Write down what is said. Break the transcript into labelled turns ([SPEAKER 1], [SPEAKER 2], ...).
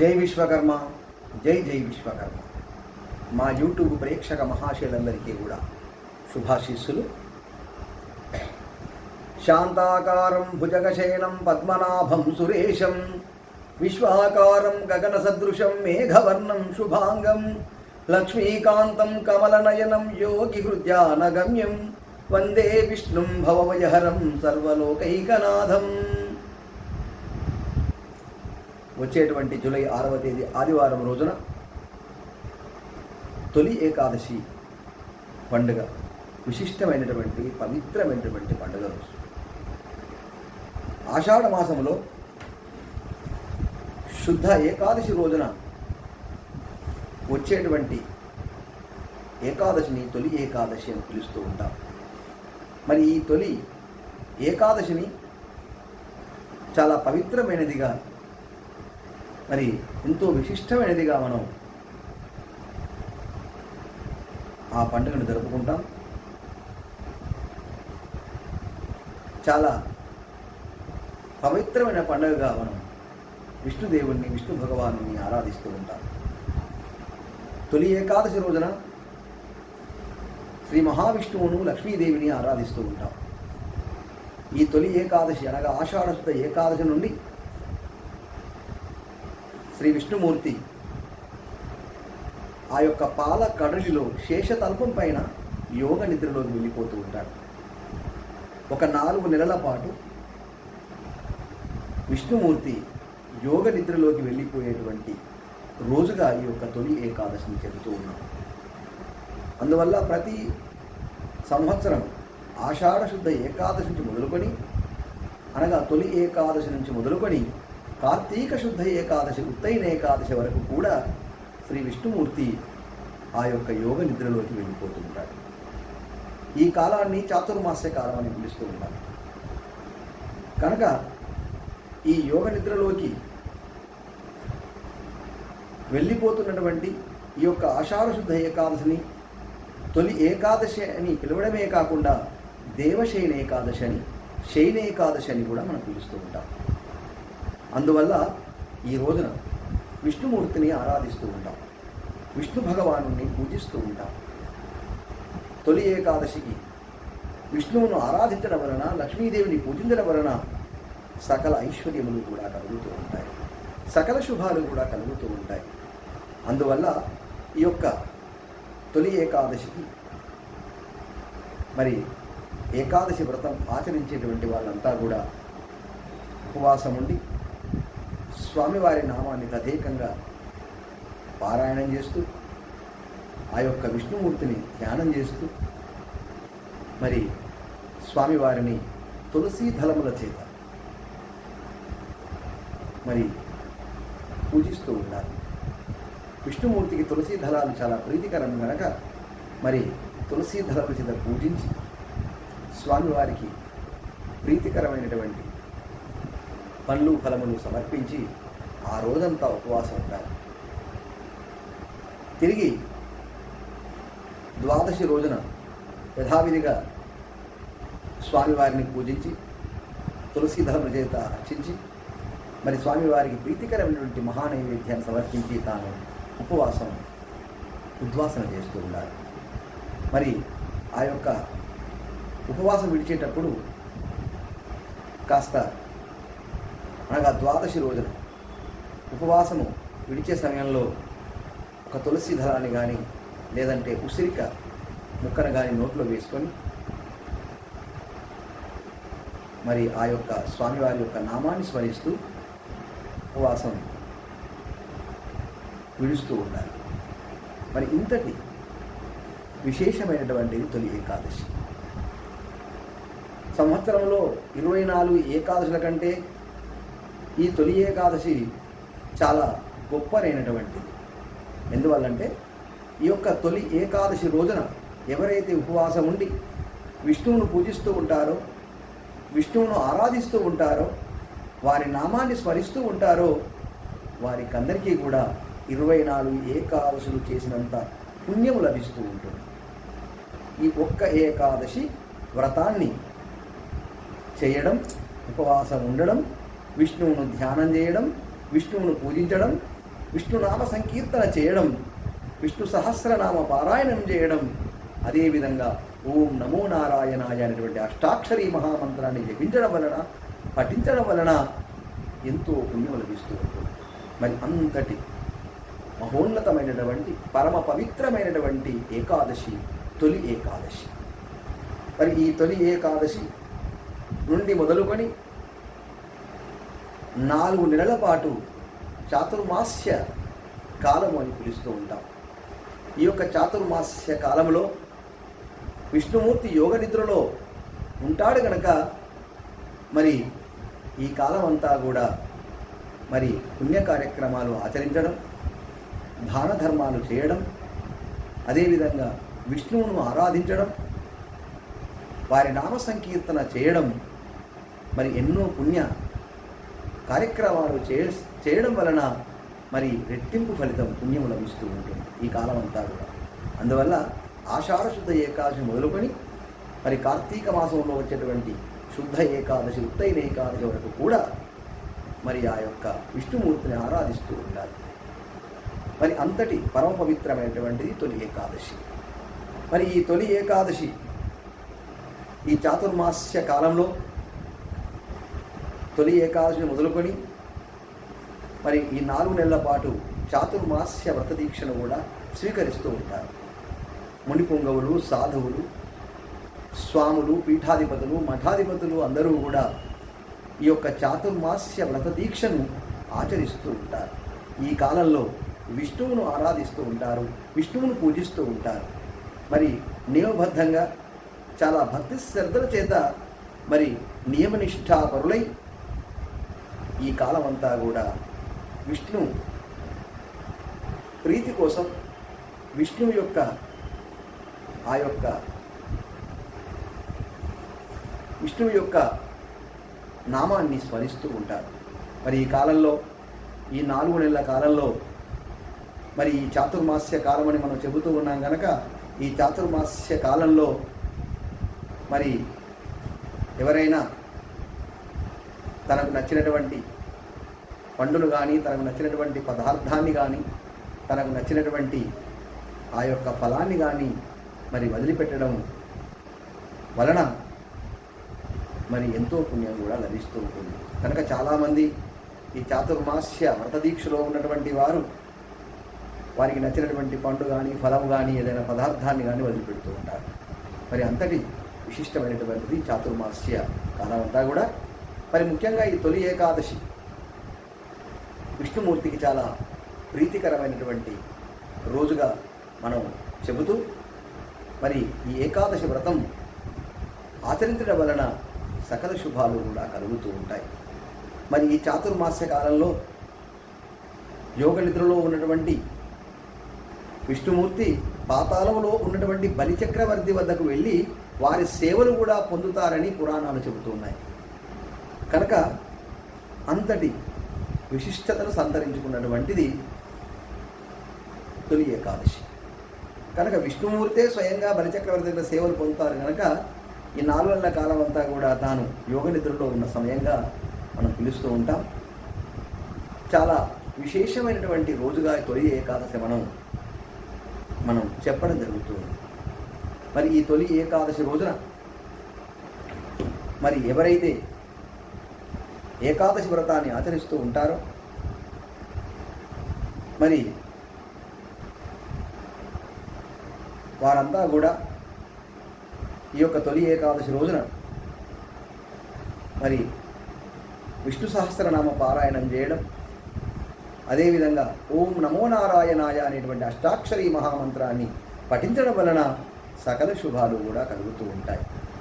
[SPEAKER 1] జై విశ్వకర్మ జై జై విశ్వకర్మ. మా యూట్యూబ్ ప్రేక్షక మహాశయులందరికీ కూడా శుభాశీస్సులు. శాంతాకారం భుజగశయనం పద్మనాభం సురేశం విశ్వాకారం గగన సదృశం మేఘవర్ణం శుభాంగం లక్ష్మీకాంతం కమలనయనం యోగి హృద్యానగమ్యం వందే విష్ణుం భవభయహరం సర్వలోకైకనాథం. వచ్చేటువంటి జూలై ఆరవ తేదీ ఆదివారం రోజున తొలి ఏకాదశి పండుగ విశిష్టమైనటువంటి పవిత్రమైనటువంటి పండుగ రోజు. ఆషాఢ మాసంలో శుద్ధ ఏకాదశి రోజున వచ్చేటువంటి ఏకాదశిని తొలి ఏకాదశి అని పిలుస్తూ ఉంటాం. మరి ఈ తొలి ఏకాదశిని చాలా పవిత్రమైనదిగా మరి ఎంతో విశిష్టమైనదిగా మనం ఆ పండుగను జరుపుకుంటాం. చాలా పవిత్రమైన పండుగగా మనం విష్ణుదేవుణ్ణి విష్ణు భగవాను ఆరాధిస్తూ ఉంటాం. తొలి ఏకాదశి రోజున శ్రీ మహావిష్ణువును లక్ష్మీదేవిని ఆరాధిస్తూ ఉంటాం. ఈ తొలి ఏకాదశి అనగా ఆషాఢశుద్ధ ఏకాదశి నుండి శ్రీ విష్ణుమూర్తి ఆ యొక్క పాల కడలిలో శేషతల్పం పైన యోగ నిద్రలోకి వెళ్ళిపోతూ ఉంటాడు. ఒక నాలుగు నెలల పాటు విష్ణుమూర్తి యోగ నిద్రలోకి వెళ్ళిపోయేటువంటి రోజుగా ఈ యొక్క తొలి ఏకాదశిని చెబుతూ ఉన్నాం. అందువల్ల ప్రతి సంవత్సరం ఆషాఢశుద్ధ ఏకాదశి నుంచి మొదలుకొని అనగా తొలి ఏకాదశి నుంచి మొదలుకొని కార్తీక శుద్ధ ఏకాదశి ఉత్తైన ఏకాదశి వరకు కూడా శ్రీ విష్ణుమూర్తి ఆ యొక్క యోగ నిద్రలోకి వెళ్ళిపోతూ ఉంటాడు. ఈ కాలాన్ని చాతుర్మాస్య కాలం అని పిలుస్తూ ఉంటారు. కనుక ఈ యోగ నిద్రలోకి వెళ్ళిపోతున్నటువంటి ఈ యొక్క ఆషాఢశుద్ధ ఏకాదశిని తొలి ఏకాదశి అని పిలవడమే కాకుండా దేవశైన ఏకాదశి అని శైన ఏకాదశి అని కూడా మనం పిలుస్తూ ఉంటాం. అందువల్ల ఈ రోజున విష్ణుమూర్తిని ఆరాధిస్తూ ఉంటాం. విష్ణు భగవాను పూజిస్తూ ఉంటాం. తొలి ఏకాదశికి విష్ణువును ఆరాధించడం వలన లక్ష్మీదేవిని పూజించడం వలన సకల ఐశ్వర్యములు కూడా కలుగుతూ ఉంటాయి. సకల శుభాలు కూడా కలుగుతూ ఉంటాయి. అందువల్ల ఈ యొక్క తొలి ఏకాదశికి మరి ఏకాదశి వ్రతం ఆచరించేటువంటి వాళ్ళంతా కూడా ఉపవాసం ఉండి స్వామివారి నామాన్ని తదేకంగా పారాయణం చేస్తూ ఆ యొక్క విష్ణుమూర్తిని ధ్యానం చేస్తూ మరి స్వామివారిని తులసీ దళముల చేత మరి పూజిస్తూ ఉండాలి విష్ణుమూర్తికి తులసీ దళాలు చాలా ప్రీతికరం కనుక మరి తులసీ దళముల చేత పూజించి స్వామివారికి ప్రీతికరమైనటువంటి పండ్లు ఫలములు సమర్పించి ఆ రోజంతా ఉపవాసం ఉంటారు తిరిగి ద్వాదశి రోజున యథావిధిగా స్వామివారిని పూజించి తులసీధరముల చేత అర్చించి మరి స్వామివారికి ప్రీతికరమైనటువంటి మహానైవేద్యాన్ని సమర్పించి తాను ఉపవాసం ఉద్వాసన చేస్తూ ఉండాలి. మరి ఆ యొక్క ఉపవాసం విడిచేటప్పుడు కాస్త అనగా ద్వాదశి రోజున ఉపవాసము విడిచే సమయంలో ఒక తులసి దళాన్ని కానీ లేదంటే ఉసిరిక ముక్కను కానీ నోట్లో వేసుకొని మరి ఆ యొక్క స్వామివారి యొక్క నామాన్ని స్మరిస్తూ ఉపవాసం విడుస్తూ ఉండాలి. మరి ఇంతటి విశేషమైనటువంటిది తొలి ఏకాదశి. సంవత్సరంలో ఇరవై నాలుగు ఏకాదశుల కంటే ఈ తొలి ఏకాదశి చాలా గొప్పనైనటువంటిది ఎందువల్లంటే ఈ యొక్క తొలి ఏకాదశి రోజున ఎవరైతే ఉపవాసం ఉండి విష్ణువును పూజిస్తూ ఉంటారో విష్ణువును ఆరాధిస్తూ ఉంటారో వారి నామాన్ని స్మరిస్తూ ఉంటారో వారికందరికీ కూడా ఇరవై నాలుగు ఏకాదశులు చేసినంత పుణ్యము లభిస్తూ ఉంటుంది. ఈ ఒక్క ఏకాదశి వ్రతాన్ని చేయడం ఉపవాసం ఉండడం విష్ణువును ధ్యానం చేయడం విష్ణువును పూజించడం విష్ణునామ సంకీర్తన చేయడం విష్ణు సహస్రనామ పారాయణం చేయడం. అదేవిధంగా ఓం నమో నారాయణాయ అనేటువంటి అష్టాక్షరీ మహామంత్రాన్ని జపించడం వలన పఠించడం వలన ఎంతో పుణ్యం లభిస్తూ ఉంటుంది. మరి అంతటి మహోన్నతమైనటువంటి పరమ పవిత్రమైనటువంటి ఏకాదశి తొలి ఏకాదశి. మరి ఈ తొలి ఏకాదశి నుండి మొదలుకొని నాలుగు నెలల పాటు చాతుర్మాస్య కాలము అని పిలుస్తూ ఉంటాం. ఈ యొక్క చాతుర్మాస్య కాలంలో విష్ణుమూర్తి యోగ నిద్రలో ఉంటాడు గనక మరి ఈ కాలం అంతా కూడా మరి పుణ్య కార్యక్రమాలు ఆచరించడం దాన ధర్మాలు చేయడం అదేవిధంగా విష్ణువును ఆరాధించడం వారి నామ సంకీర్తన చేయడం మరి ఎన్నో పుణ్య కార్యక్రమాలు చే చేయడం వలన మరి రెట్టింపు ఫలితం పుణ్యం లభిస్తూ ఉంటుంది ఈ కాలం అంతా కూడా. అందువల్ల ఆషాఢ శుద్ధ ఏకాదశి మొదలుకొని మరి కార్తీక మాసంలో వచ్చేటువంటి శుద్ధ ఏకాదశి ఉత్తైన ఏకాదశి వరకు కూడా మరి ఆ యొక్క విష్ణుమూర్తిని ఆరాధిస్తూ ఉండాలి. మరి అంతటి పరమ పవిత్రమైనటువంటిది తొలి ఏకాదశి. మరి ఈ తొలి ఏకాదశి ఈ చాతుర్మాస్య కాలంలో తొలి ఏకాదశిని మొదలుకొని మరి ఈ నాలుగు నెలల పాటు చాతుర్మాస్య వ్రత దీక్షను కూడా స్వీకరిస్తూ ఉంటారు. ముని పొంగవులు సాధువులు స్వాములు పీఠాధిపతులు మఠాధిపతులు అందరూ కూడా ఈ యొక్క చాతుర్మాస్య వ్రత దీక్షను ఆచరిస్తూ ఉంటారు. ఈ కాలంలో విష్ణువును ఆరాధిస్తూ ఉంటారు విష్ణువును పూజిస్తూ ఉంటారు. మరి నియమబద్ధంగా చాలా భక్తి శ్రద్ధల చేత మరి నియమనిష్టాపరులై ఈ కాలం అంతా కూడా విష్ణు ప్రీతి కోసం విష్ణువు యొక్క ఆ యొక్క విష్ణువు యొక్క నామాన్ని స్మరిస్తూ ఉంటారు. మరి ఈ కాలంలో ఈ నాలుగు నెలల కాలంలో మరి ఈ చాతుర్మాస్య కాలం అని మనం చెబుతూ ఉన్నాం కనుక ఈ చాతుర్మాస్య కాలంలో మరి ఎవరైనా తనకు నచ్చినటువంటి పండును కానీ తనకు నచ్చినటువంటి పదార్థాన్ని కానీ తనకు నచ్చినటువంటి ఆ యొక్క ఫలాన్ని కానీ మరి వదిలిపెట్టడం వలన మరి ఎంతో పుణ్యం కూడా లభిస్తూ ఉంటుంది. కనుక చాలామంది ఈ చాతుర్మాస్య వ్రతదీక్షలో ఉన్నటువంటి వారు వారికి నచ్చినటువంటి పండు కానీ ఫలం కానీ ఏదైనా పదార్థాన్ని కానీ వదిలిపెడుతూ ఉంటారు. మరి అంతటి విశిష్టమైనటువంటిది చాతుర్మాస్య కాలం అంతా కూడా. మరి ముఖ్యంగా ఈ తొలి ఏకాదశి విష్ణుమూర్తికి చాలా ప్రీతికరమైనటువంటి రోజుగా మనం చెబుతూ మరి ఈ ఏకాదశి వ్రతం ఆచరించడం వలన సకల శుభాలు కూడా కలుగుతూ ఉంటాయి. మరి ఈ చాతుర్మాస్య కాలంలో యోగ నిద్రలో ఉన్నటువంటి విష్ణుమూర్తి పాతాళంలో ఉన్నటువంటి బలిచక్రవర్తి వద్దకు వెళ్ళి వారి సేవలు కూడా పొందుతారని పురాణాలు చెబుతున్నాయి కనుక అంతటి విశిష్టతను సంతరించుకున్నటువంటిది తొలి ఏకాదశి. కనుక విష్ణుమూర్తే స్వయంగా బలిచక్రవర్తి దగ్గర సేవలు పొందుతారు కనుక ఈ నాలుగు కాలం అంతా కూడా తాను యోగ నిద్రలో ఉన్న సమయంగా మనం పిలుస్తూ ఉంటాం. చాలా విశేషమైనటువంటి రోజుగా తొలి ఏకాదశి మనం మనం చెప్పడం జరుగుతుంది మరి ఈ తొలి ఏకాదశి రోజున మరి ఎవరైతే ఏకాదశి వ్రతాన్ని ఆచరిస్తూ ఉంటారో? మరి వారంతా కూడా ఈ యొక్క తొలి ఏకాదశి రోజున మరి విష్ణు సహస్రనామ పారాయణం చేయడం అదేవిధంగా ఓం నమో నారాయణాయ అనేటువంటి అష్టాక్షరీ మహామంత్రాన్ని పఠించడం వలన సకల శుభాలు కూడా కలుగుతూ ఉంటాయి.